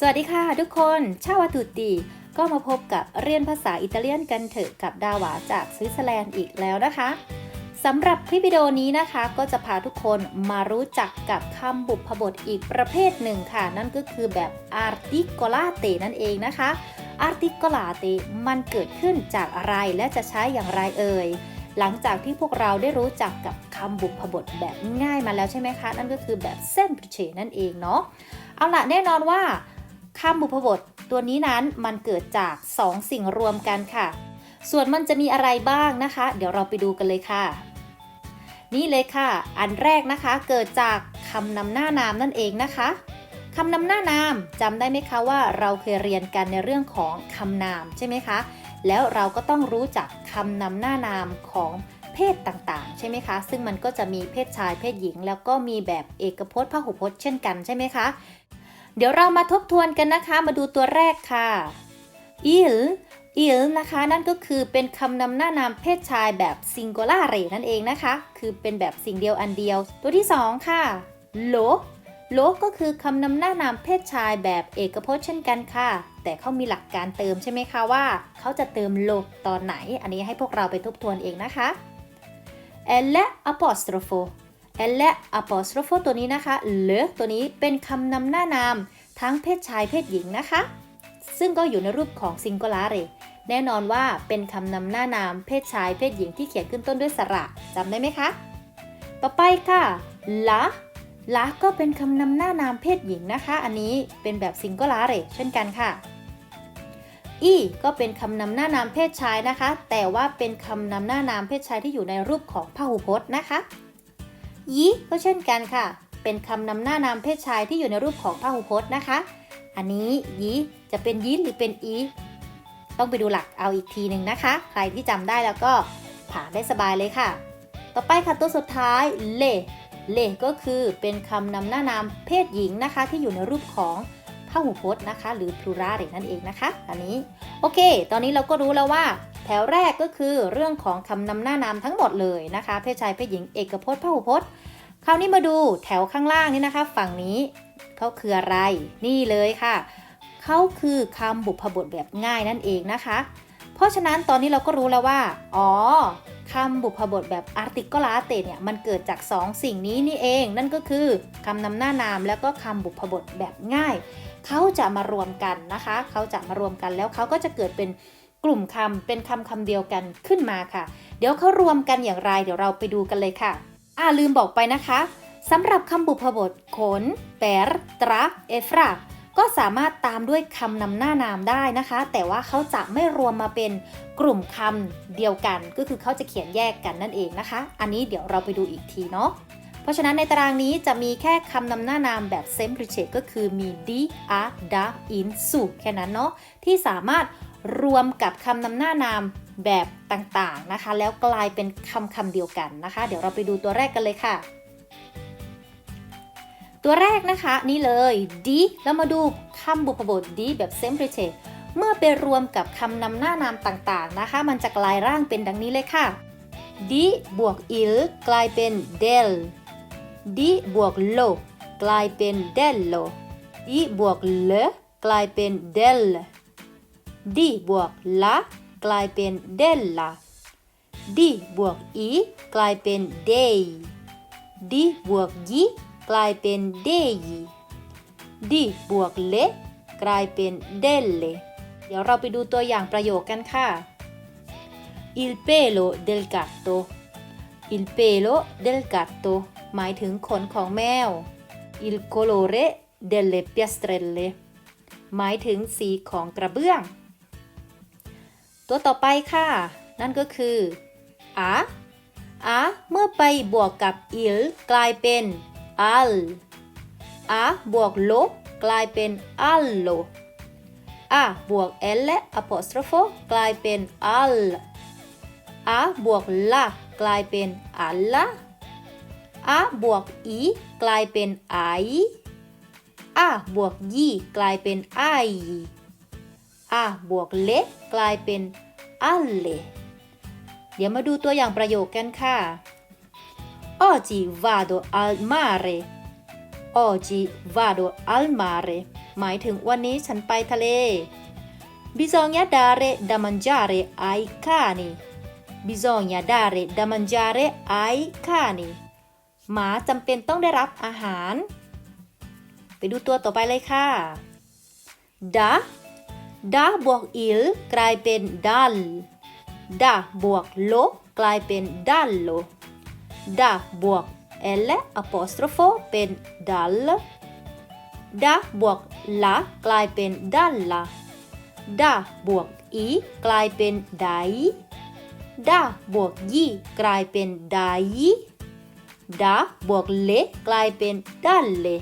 สวัสดีค่ะทุกคนชาวาตุติก็มาพบกับเรียนภาษาอิตาเลียนกันเถอะกับดาวาจากสวิตเซอร์แลนด์อีกแล้วนะคะสำหรับคลิปวิดีโอนี้นะคะก็จะพาทุกคนมารู้จักกับคำบุพบทอีกประเภทหนึ่งค่ะ นั่นก็คือแบบ articolate นั่นเองนะคะ articolate มันเกิดขึ้นจากอะไรและจะใช้อย่างไรเอ่ยหลังจากที่พวกเราได้รู้จักกับคำบุพบทแบบง่ายมาแล้วใช่ไหมคะ นั่นก็คือแบบ semplice นั่นเองเนาะเอาล่ะแน่นอนว่า คำบุพบท ตัวนี้นั้นมันเกิดจาก 2 สิ่งรวมกันค่ะ ส่วนมันจะมีอะไรบ้างนะคะ เดี๋ยวเราไปดูกันเลยค่ะ นี่เลยค่ะ อันแรกนะคะเกิดจากคำนำหน้านามนั่นเองนะคะคำนำหน้านามจำได้ไหมคะว่าเราเคยเรียนกันในเรื่องของคำนามใช่ไหมคะ แล้วเราก็ต้องรู้จักคำนำหน้านามของเพศต่างๆ ใช่ไหมคะ ซึ่งมันก็จะมีเพศชายเพศหญิง แล้วก็มีแบบเอกพจน์พหุพจน์เช่นกันใช่ไหมคะ เดี๋ยวเรามาทบทวนกันนะคะ มาดูตัวแรกค่ะ il il นะคะ นั่นก็คือเป็นคำนำหน้านามเพศชายแบบ singolare นั่นเองนะคะ คือเป็นแบบสิ่งเดียวอันเดียว ตัวที่ 2 ค่ะ lo lo ก็คือคำนำหน้านามเพศชายแบบเอกพจน์เช่นกันค่ะ แต่เขามีหลักการเติมใช่ไหมคะว่า เขาจะเติม lo ตอนไหน อันนี้ให้พวกเราไปทบทวนเองนะคะ elle apostrofo แอ ลและ apostrophe ตัวนี้นะคะเลตัวนี้เป็นคำนำหน้านาม ทั้งเพศชายเพศหญิงนะคะ ซึ่งก็อยู่ในรูปของ singolare แน่นอนว่าเป็นคำนำหน้านามเพศชายเพศหญิงที่เขียนขึ้นต้นด้วยสระจำได้ไหมคะ ต่อไปค่ะ la la ก็เป็นคำนำหน้านามเพศหญิงนะคะ อันนี้เป็นแบบ singolare เช่นกันค่ะ e ก็เป็นคำนำหน้านามเพศชายนะคะ แต่ว่าเป็นคำนำหน้านามเพศชายที่อยู่ในรูปของพหูพจน์นะคะ ยีก็เช่นกันค่ะ เป็นคำนำหน้านามเพศชายที่อยู่ในรูปของพหูพจน์นะคะ อันนี้ยีจะเป็นยีหรือเป็นอี ต้องไปดูหลักเอาอีกทีหนึ่งนะคะ ใครที่จำได้แล้วก็ผ่านได้สบายเลยค่ะ ต่อไปค่ะตัวสุดท้ายเลเลก็คือเป็นคำนำหน้านามเพศหญิงนะคะ ที่อยู่ในรูปของพหูพจน์นะคะ หรือ plural นั่นเองนะคะ อันนี้ โอเค ตอนนี้เราก็รู้แล้วว่า แถวแรกก็คือเรื่องของคำนำหน้านามทั้งหมดเลยนะคะ เพศชายเพศหญิงเอกพจน์พหูพจน์ คราวนี้มาดูแถวข้างล่างนี่นะคะ ฝั่งนี้เขาคืออะไร นี่เลยค่ะ เขาคือคำบุพบทแบบง่ายนั่นเองนะคะ เพราะฉะนั้นตอนนี้เราก็รู้แล้วว่า อ๋อคำบุพบทแบบ articulate เนี่ยมันเกิดจาก 2 สิ่งนี้นี่เอง นั่นก็คือคำนำหน้านามแล้วก็คำบุพบทแบบง่าย เขาจะมารวมกันนะคะ เขาจะมารวมกันแล้วเขาก็จะเกิดเป็น กลุ่มคำเป็นคำคำเดียวกันขึ้นมาค่ะ เดี๋ยวเขารวมกันอย่างไร เดี๋ยวเราไปดูกันเลยค่ะ อ่าลืมบอกไปนะคะสำหรับคำบุพบทขน แปรตราเอฟราก็สามารถตามด้วยคำนำหน้านามได้นะคะ แต่ว่าเขาจะไม่รวมมาเป็นกลุ่มคำเดียวกัน ก็คือเขาจะเขียนแยกกันนั่นเองนะคะ อันนี้เดี๋ยวเราไปดูอีกทีเนาะเพราะฉะนั้นในตารางนี้จะมีแค่คำนำหน้านามแบบ semplice ก็คือมี di a da in su แค่นั้นเนาะที่สามารถ รวมกับคำนำหน้านามแบบต่างๆนะคะ แล้วกลายเป็นคำคำเดียวกันนะคะ เดี๋ยวเราไปดูตัวแรกกันเลยค่ะ ตัวแรกนะคะนี่เลย di แล้วมาดูคำบุพบท di แบบ semplice เมื่อไปรวมกับคำนำหน้านามต่างๆนะคะ มันจะกลายร่างเป็นดังนี้เลยค่ะ di บวก il กลายเป็น del di บวก lo กลายเป็น dello di บวก le กลายเป็น del di บวก la กลายเป็น della di บวก i กลายเป็น dei di บวก yi กลายเป็น dei di บวก le กลายเป็น delle เดี๋ยวเราไปดูตัวอย่างประโยคกันค่ะ il pelo del gatto il pelo del gatto หมายถึงขนของแมว il colore delle piastrelle หมายถึงสีของกระเบื้อง ตัวต่อไปค่ะ นั่นก็คือ a a เมื่อไปบวกกับ il กลายเป็น al a บวก lo กลายเป็น allo a บวก l apostrophe กลายเป็น al a บวก la กลายเป็น alla a บวก i กลายเป็น i a บวก yi กลายเป็น ai a บวก le กลายเป็น alle เดี๋ยวมาดูตัวอย่างประโยคกันค่ะ Oggi vado al mare Oggi vado al mare หมายถึงวันนี้ฉันไปทะเล bisogna dare da mangiare ai cani bisogna dare da mangiare ai cani หมาจำเป็นต้องได้รับอาหาร ไปดูตัวต่อไปเลยค่ะ da da บวก il กลายเป็น dal da บวก lo กลายเป็น dallo da บวก l apostrofo เป็น dal da บวก la กลายเป็น dalla da บวก i กลายเป็น dai da บวก yi กลายเป็น dai da บวก le กลายเป็น dalle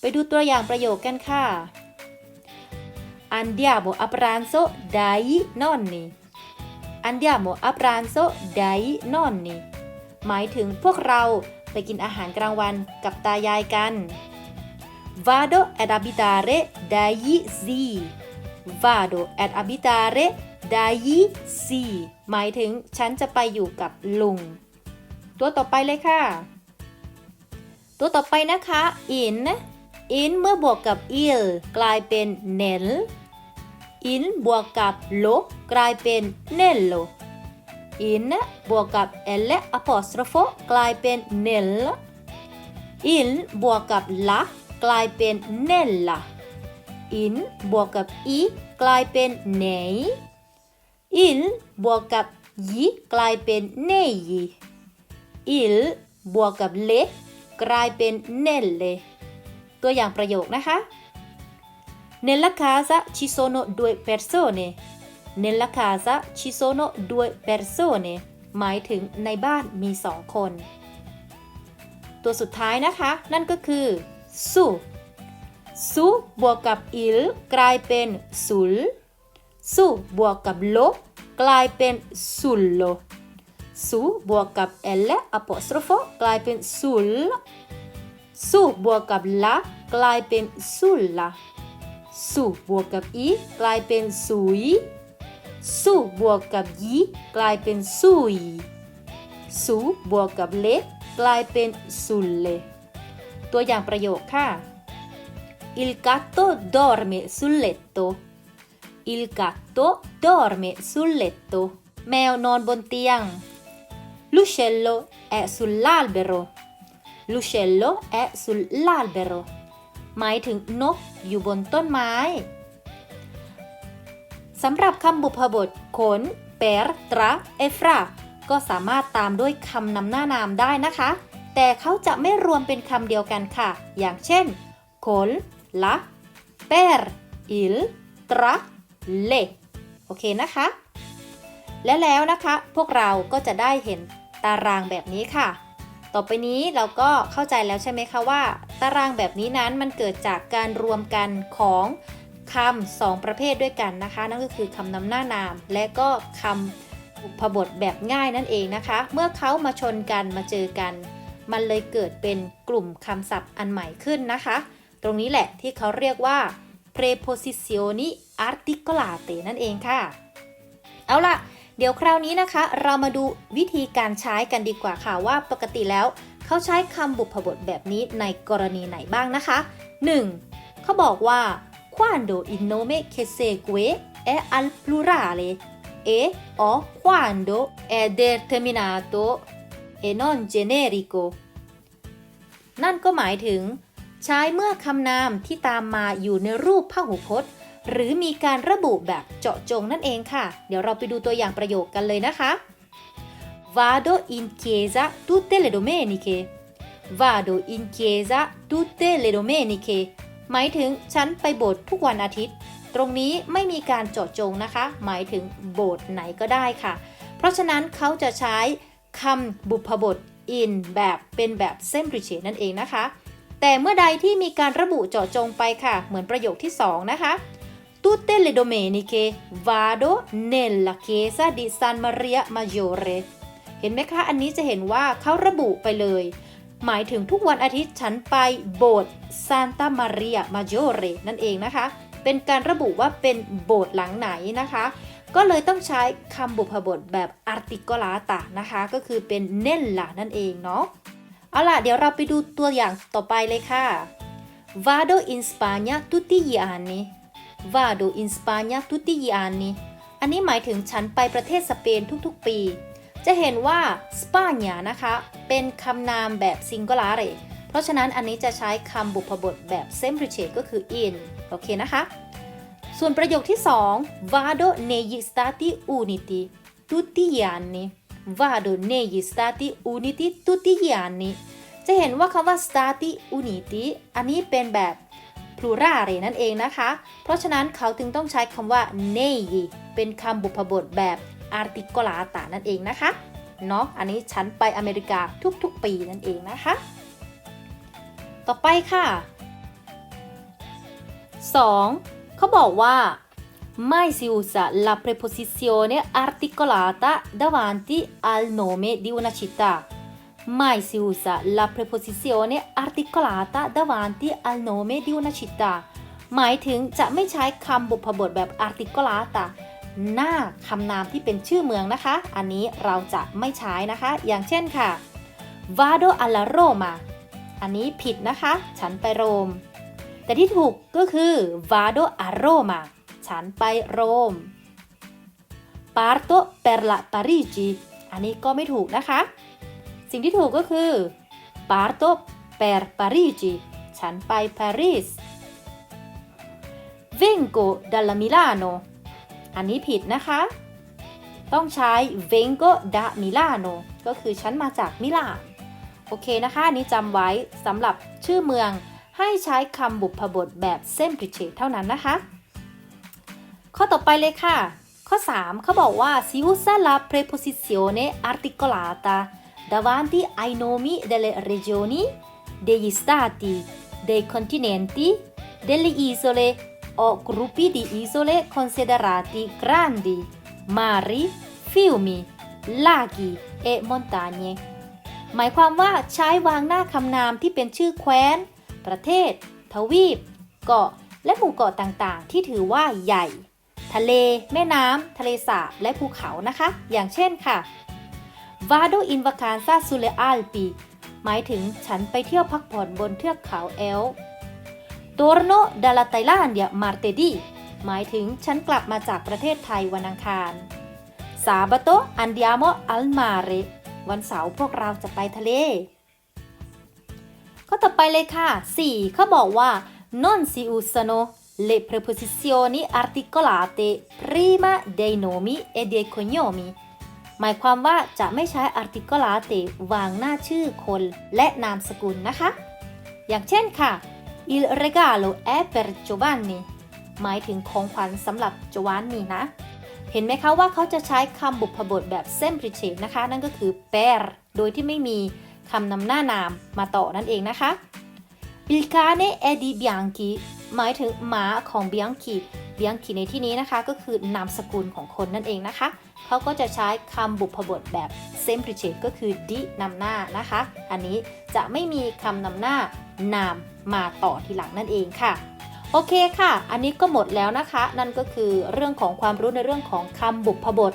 ไปดูตัวอย่างประโยคกันค่ะ Andiamo a pranzo dai nonni Andiamo a pranzo dai nonni หมายถึงพวกเราไปกินอาหารกลางวันกับตายายกัน Vado ad abitare dai zii Vado ad abitare dai zii หมายถึงฉันจะไปอยู่กับลุง ตัวต่อไปเลยค่ะ ตัวต่อไปนะคะ in in เมื่อบวกกับ il กลายเป็น nel in บวกกับ lo กลายเป็น nello in บวกกับ l apostrofo กลายเป็น nel in บวกกับ la กลายเป็น nella in บวกกับ i กลายเป็น nei il บวกกับ yi กลายเป็น nei il บวกกับ le กลายเป็น nelle ตัวอย่างประโยคนะคะ Nella casa ci sono due persone Nella casa ci sono due persone หมายถึงในบ้านมีสองคน ตัวสุดท้ายนะคะ นั่นก็คือ su su บวกกับ il กลายเป็น sul su บวกกับ lo กลายเป็น sullo su บวกกับ l apostrofo กลายเป็น sul su บวกกับ la กลายเป็น sulla su บวกกับ i กลายเป็น sui su บวกกับ yi กลายเป็น sui su บวกกับ le กลายเป็น sulle ตัวอย่างประโยคค่ะ Il gatto dorme sul letto Il gatto dorme sul letto แมวนอนบนเตียง L'uccello è sull'albero L'uccello è sull'albero หมายถึงนกอยู่บนต้นไม้สำหรับคำบุพบทขน per tra e fra ก็สามารถตามด้วยคำนำหน้านามได้นะคะ แต่เขาจะไม่รวมเป็นคำเดียวกันค่ะ อย่างเช่น col la per il tra le โอเคนะคะ และแล้วนะคะพวกเราก็จะได้เห็นตารางแบบนี้ค่ะ ต่อไปนี้เราก็เข้าใจแล้วใช่ไหมคะว่า ตารางแบบนี้นั้นมันเกิดจากการรวมกันของคำสองประเภทด้วยกันนะคะ นั่นก็คือคำนำหน้านาม และก็คำอุปบทแบบง่ายนั่นเองนะคะ เมื่อเขามาชนกันมาเจอกัน มันเลยเกิดเป็นกลุ่มคำศัพท์อันใหม่ขึ้นนะคะ ตรงนี้แหละที่เขาเรียกว่า preposizioni articolate นั่นเองค่ะ เอาล่ะ ดี๋ยวคราวนี้นะคะ เรามาดูวิธีการใช้กันดีกว่าค่ะว่าปกติแล้วเขาใช้คำบุพบทแบบนี้ในกรณีไหนบ้างนะคะ 1. เขาบอกว่า quando il nome che segue è al plurale e o quando è determinato e non generico นั่นก็หมายถึง ใช้เมื่อคำนามที่ตามมาอยู่ในรูปพหูพจน์ หรือมีการระบุแบบเจาะจงนั่นเองค่ะ เดี๋ยวเราไปดูตัวอย่างประโยคกันเลยนะคะ Vado in chiesa tutte le domeniche Vado in chiesa tutte le domeniche หมายถึงฉันไปโบสถ์ทุกวันอาทิตย์ ตรงนี้ไม่มีการเจาะจงนะคะ หมายถึงโบสถ์ไหนก็ได้ค่ะ เพราะฉะนั้นเขาจะใช้คำบุพบท in แบบเป็นแบบ semplice นั่นเองนะคะ แต่เมื่อใดที่มีการระบุเจาะจงไปค่ะ เหมือนประโยคที่ 2 นะคะ Tutte le domeniche vado nella chiesa di San Maria Maggiore เห็นไหมคะ อันนี้จะเห็นว่าเขาระบุไปเลย หมายถึงทุกวันอาทิตย์ฉันไปโบสถ์ซานตามาเรียมาโ o เรนั่นเองนะคะ เป็นการระบุว่าเป็นโบสถ์หลังไหนนะคะ ก็เลยต้องใช้คำบุพบทแบบ articolata นะคะ ก็คือเป็น nella นั่นเองเนาะ เอาล่ะ เดี๋ยวเราไปดูตัวอย่างต่อไปเลยค่ะ vado in Spagna tutti gli anni vado in Spagna tutti gli anni อันนี้หมายถึงฉันไปประเทศสเปนทุกๆปี จะเห็นว่า Spagna นะคะ เป็นคำนามแบบ singolare เพราะฉะนั้นอันนี้จะใช้คำบุพบทแบบ semplice ก็คือ in โอเคนะคะ ส่วนประโยคที่ 2 vado negli stati uniti tutti gli anni vado negli stati uniti tutti gli anni จะเห็นว่าคำว่า stati uniti อันนี้เป็นแบบ plurale นั่นเองนะคะ เพราะฉะนั้นเขาถึงต้องใช้คำว่า nei เป็นคำบุพบทแบบ articolata นั่นเองนะคะ เนาะอันนี้ฉันไปอเมริกาทุกๆ ปีนั่นเองนะคะ ต่อไปค่ะ 2. เขาบอกว่า mai si usa la preposizione articolata davanti al nome di una città mai si usa la preposizione articolata davanti al nome di una città หมายถึงจะไม่ใช้คำบุพบทแบบ articolata หน้าคำนามที่เป็นชื่อเมืองนะคะ อันนี้เราจะไม่ใช้นะคะ อย่างเช่นค่ะ vado alla Roma อันนี้ผิดนะคะ ฉันไปโรม แต่ที่ถูกก็คือ vado a Roma ฉันไปโรม parto per la Parigi อันนี้ก็ไม่ถูกนะคะ สิ่งที่ถูกก็คือ parto per Parigi ฉันไปปารีส vengo dalla Milano อันนี้ผิดนะคะ ต้องใช้ vengo da Milano ก็คือฉันมาจากมิลาน โอเคนะคะนนี้จำไว้สำหรับชื่อเมืองให้ใช้คำบุพบทแบบ semplice เท่านั้นนะคะ ข้อต่อไปเลยค่ะ ข้อ 3 เขาบอกว่า si usa la preposizione articolata davanti ai nomi delle regioni, degli stati, dei continenti, delle isole o gruppi di isole considerati grandi, mari, fiumi, laghi e montagne หมายความว่าใช้วางหน้าคำนามที่เป็นชื่อแคว้น ประเทศ ทวีป เกาะ และหมู่เกาะต่างๆ ที่ถือว่าใหญ่ ทะเล แม่น้ำ ทะเลสาบ และภูเขานะคะ อย่างเช่นค่ะ Vado in vacanza sulle Alpi หมายถึงฉันไปเที่ยวพักผ่อนบนเทือกเขาเอล Torno dalla Thailandia martedì หมายถึงฉันกลับมาจากประเทศไทยวันอังคาร Sabato andiamo al mare วันเสาร์พวกเราจะไปทะเลข้อต่อไปเลยค่ะ 4. เขาบอกว่า non si usano le preposizioni articolate prima dei nomi e dei cognomi หมายความว่าจะไม่ใช้ articolate วางหน้าชื่อคนและนามสกุลนะคะ อย่างเช่นค่ะ il regalo è per Giovanni หมายถึงของขวัญสำหรับ Giovanni นะ เห็นไหมคะว่าเขาจะใช้คำบุพบทแบบ semplice นะคะ นั่นก็คือ per โดยที่ไม่มีคำนำหน้านามมาต่อนั่นเองนะคะ il cane è di Bianchi หมายถึงหมาของ Bianchi Bianchi ในที่นี้นะคะ ก็คือนามสกุลของคนนั่นเองนะคะ เขาก็จะใช้คำบุพบทแบบ semplice ก็คือ di นำหน้านะคะ อันนี้จะไม่มีคำนำหน้านามมาต่อทีหลังนั่นเองค่ะโอเคค่ะ อันนี้ก็หมดแล้วนะคะ นั่นก็คือเรื่องของความรู้ในเรื่องของคำบุพบท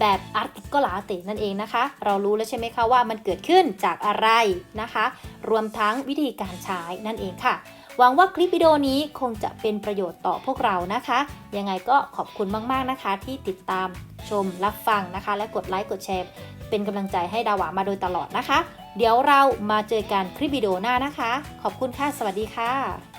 แบบ articolate นั่นเองนะคะ เรารู้แล้วใช่ไหมคะว่ามันเกิดขึ้นจากอะไรนะคะ รวมทั้งวิธีการใช้นั่นเองค่ะ หวังว่าคลิปวิดีโอนี้คงจะเป็นประโยชน์ต่อพวกเรานะคะ ยังไงก็ขอบคุณมากๆนะคะ ที่ติดตามชมรับฟังนะคะ และกดไลค์กดแชร์ เป็นกำลังใจให้ดาวหวามาโดยตลอดนะคะ เดี๋ยวเรามาเจอกันคลิปวิดีโอหน้านะคะ ขอบคุณค่ะ สวัสดีค่ะ